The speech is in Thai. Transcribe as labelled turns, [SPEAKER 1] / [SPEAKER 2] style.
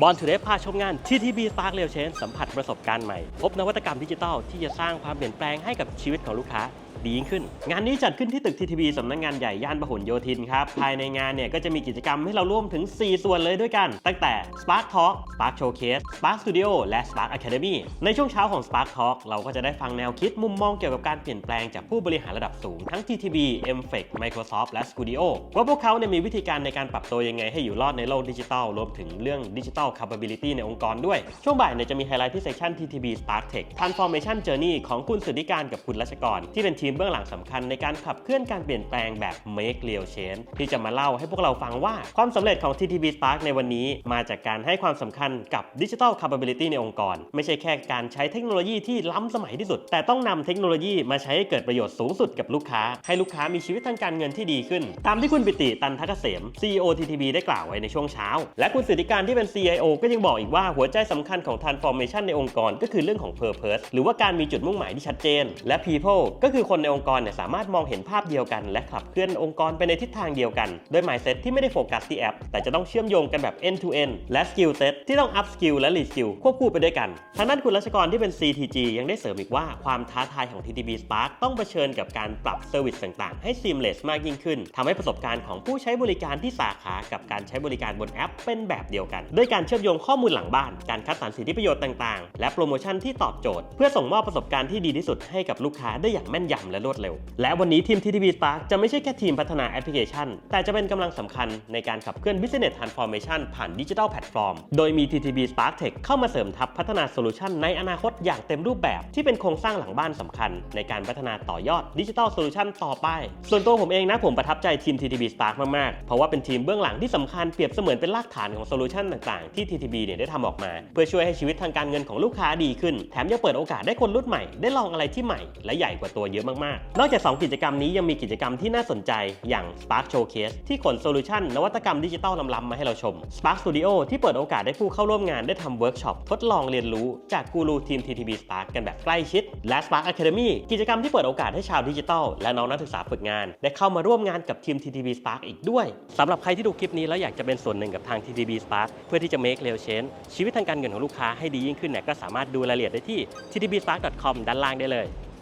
[SPEAKER 1] บอลทูเดย์พาชมงาน TTB Spark Rail Change สัมผัสประสบการณ์ใหม่ พบนวัตกรรมดิจิทัลที่จะสร้างความเปลี่ยนแปลงให้กับชีวิตของลูกค้า ดียิ่งขึ้น งานนี้จัดขึ้นที่ตึก TTB สำนักงานใหญ่ย่านพหลโยธินครับ ภายในงานเนี่ยก็จะมีกิจกรรมให้เราร่วมถึง 4 ส่วนเลยด้วยกัน ตั้งแต่ Spark Talk Spark Showcase Spark Studio และ Spark Academy ในช่วงเช้าของ Spark Talk เราก็จะได้ฟังแนวคิดมุมมองเกี่ยวกับการเปลี่ยนแปลงจากผู้บริหารระดับสูงทั้ง TTB, m f e c Microsoft และ Studio ว่าพวกเขาเนี่ยมีวิธีการในการปรับตัวยังไงให้อยู่รอดในโลกดิจิทัลรวมถึงเรื่อง Digital Capability ในองค์กรด้วย ช่วงบ่ายเนี่ยจะมีไฮไลท์ที่เซสชัน TTB Spark Tech Transformation Journey ของคุณสุทธิการกับคุณรัชกรที่เป็นทีมเบื้องหลังสำคัญในการขับเคลื่อนการเปลี่ยนแปลงแบบ Make Real Change ที่จะมาเล่าให้พวกเราฟังว่าความสำเร็จของ TTB Spark ในวันนี้ มาจากการให้ความสำคัญกับ Digital Capability ในองค์กร ไม่ใช่แค่การใช้เทคโนโลยีที่ล้ำสมัยที่สุด แต่ต้องนำเทคโนโลยีมาใช้ให้เกิดประโยชน์สูงสุดกับลูกค้า ให้ลูกค้ามีชีวิตทางการเงินที่ดีขึ้น ตามที่คุณปิติตันทักเกษม CEO TTB ได้กล่าวไว้ในช่วงเช้า และคุณสิทธิการที่เป็น CIO ก็ยังบอกอีกว่าหัวใจสำคัญของ transformation ในองค์กร ก็คือเรื่องของ purpose หรือว่าการมีจุดมุ่งหมายที่ชัดเจน และ people ก็คือคนในองค์กรเนี่ยสามารถมองเห็นภาพเดียวกัน และขับเคลื่อนองค์กรไปในทิศทางเดียวกัน โดย mindset ที่ไม่ได้โฟกัสที่แอป แต่จะต้องเชื่อมโยงกันแบบ end to end และ skill set ที่ต้อง up skill และ re skill ควบคู่ไปด้วยกันทางด้านคุณรัชกรที่เป็น CTG ยังได้เสริมอีกว่าความท้าทายของ TTB Spark ต้องเผชิญกับการปรับเซอร์วิสต่างๆ ให้ seamless มากยิ่งขึ้นทำให้ประสบการณ์ของผู้ใช้บริการที่สาขากับการใช้บริการบนแอป เป็นแบบเดียวกัน ด้วยการเชื่อมโยงข้อมูลหลังบ้าน การคัดสรรสิทธิประโยชน์ต่างๆ และโปรโมชั่นที่ตอบโจทย์ เพื่อส่งมอบประสบการณ์ที่ดีที่สุดให้กับลูกค้าได้อย่างแม่นยำและรวดเร็ว และวันนี้ทีม TTB Spark จะไม่ใช่แค่ทีมพัฒนาแอปพลิเคชัน แต่จะเป็นกำลังสำคัญในการขับเคลื่อน Business Transformation ผ่านดิจิทัลแพลตฟอร์ม โดยมี TTB Spark Tech เข้ามาเสริมทัพพัฒนาโซลูชันในอนาคตอย่างเต็มรูปแบบที่เป็นโครงสร้างหลังบ้านสำคัญ ในการพัฒนาต่อยอดดิจิทัลโซลูชันต่อไป ส่วนตัวผมเองนะผมประทับใจทีม TTB Spark มากๆ เพราะว่าเป็นทีมเบื้องหลังที่สำคัญเปรียบเสมือนเป็นรากฐานของโซลูชันต่างๆ ที่ TTB เนี่ยได้ทำออกมา เพื่อช่วยให้ชีวิตทางการเงินของลูกค้าดีขึ้น แถมยังเปิดโอกาสได้คนรุ่นใหม่ได้ลองอะไรที่ใหม่และใหญ่กว่าตัวเยอะมากๆ นอกจาก 2 กิจกรรมนี้ยังมีกิจกรรมที่น่าสนใจอย่าง Spark Showcase ที่ขนโซลูชันนวัตกรรมดิจิทัลล้ำๆมาให้เราชม Spark Studio ที่เปิดโอกาสให้ผู้เข้าร่วมงานได้ทำเวิร์กช็อปทดลองเรียนรู้จากกูรูทีม TTB Spark กันแบบใกล้ชิด และ Spark Academy กิจกรรมที่เปิดโอกาสให้ชาวดิจิทัลและน้องนักศึกษาฝึกงาน ได้เข้ามาร่วมงานกับทีม TTB Spark อีกด้วยสำหรับใครที่ดูคลิปนี้แล้วอยากจะเป็นส่วนหนึ่งกับทาง TTB Spark เพื่อที่จะ make real change ชีวิตทางการเงินของลูกค้าให้ดียิ่งขึ้นเนี่ยก็สามารถดูรายละเอียดได้ที่ ttbspark.com ด้านล่างได้เลย